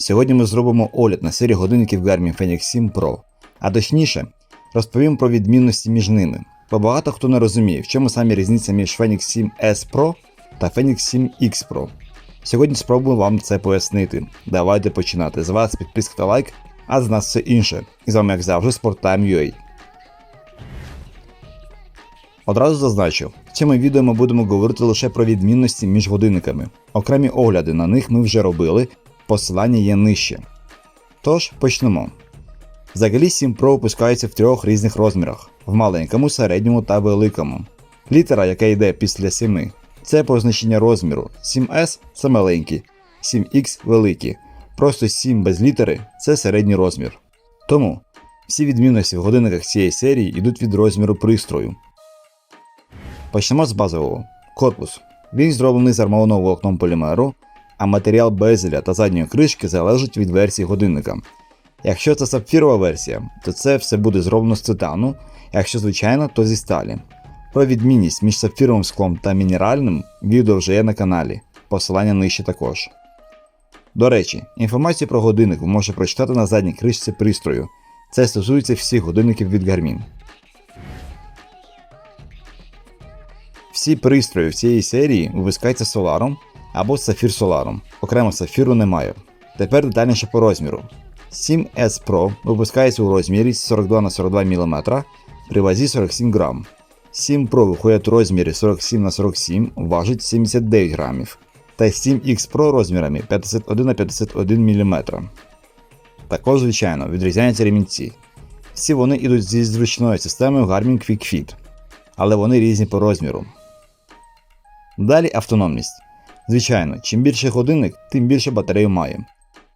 Сьогодні ми зробимо огляд на серію годинників Garmin Fenix 7 Pro, а точніше, розповім про відмінності між ними. Бо багато хто не розуміє, в чому саме різниця між Fenix 7 S Pro та Fenix 7 X Pro. Сьогодні спробую вам це пояснити. Давайте починати. З вас підписка та лайк, а з нас все інше. І з вами, як завжди, SportTime.ua. Одразу зазначу, в цьому відео ми будемо говорити лише про відмінності між годинниками. Окремі огляди на них ми вже робили, посилання є нижче. Тож почнемо. Взагалі 7 Pro випускається в трьох різних розмірах: в маленькому, середньому та великому. Літера, яка йде після 7, це позначення розміру. 7S це маленький, 7X великий. Просто 7 без літери це середній розмір. Тому всі відмінності в годинниках цієї серії йдуть від розміру пристрою. Почнемо з базового. Корпус. Він зроблений з армованого волокном полімеру, а матеріал безеля та задньої кришки залежить від версії годинника. Якщо це сапфірова версія, то це все буде зроблено з титану, якщо звичайно, то зі сталі. Про відмінність між сапфіровим склом та мінеральним відео вже є на каналі, посилання нижче також. До речі, інформацію про годинник ви можете прочитати на задній кришці пристрою. Це стосується всіх годинників від Garmin. Всі пристрої в цієї серії випускаються соларом або сафір соларом. Окремо сафіру немає. Тепер детальніше по розміру. 7S Pro випускається у розмірі 42 на 42 мм при вазі 47 грам. 7 Pro виходить у розмірі 47 на 47 важить 79 грамів. Та 7X Pro розмірами 51 на 51 мм. Також, звичайно, відрізняються ремінці. Всі вони йдуть зі зручною системою Garmin Quick Fit, але вони різні по розміру. Далі автономність. Звичайно, чим більше годинник, тим більше батарею має.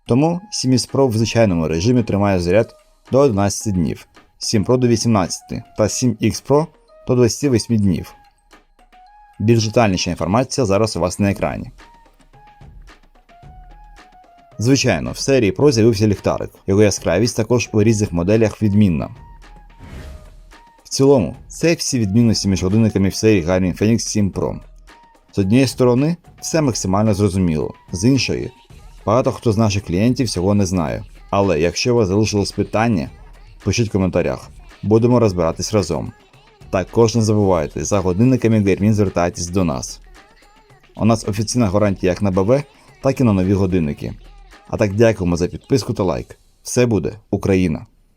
Тому 7S Pro в звичайному режимі тримає заряд до 11 днів, 7 Pro до 18 та 7X Pro до 28 днів. Більш детальніша інформація зараз у вас на екрані. Звичайно, в серії Pro з'явився ліхтарик, його яскравість також у різних моделях відмінна. В цілому, це всі відмінності між годинниками в серії Garmin Fenix 7 Pro. З однієї сторони, все максимально зрозуміло, з іншої, багато хто з наших клієнтів цього не знає. Але якщо у вас залишилось питання, пишіть в коментарях, будемо розбиратись разом. Також не забувайте, за годинниками Garmin звертайтесь до нас. У нас офіційна гарантія як на БВ, так і на нові годинники. А так дякуємо за підписку та лайк. Все буде Україна!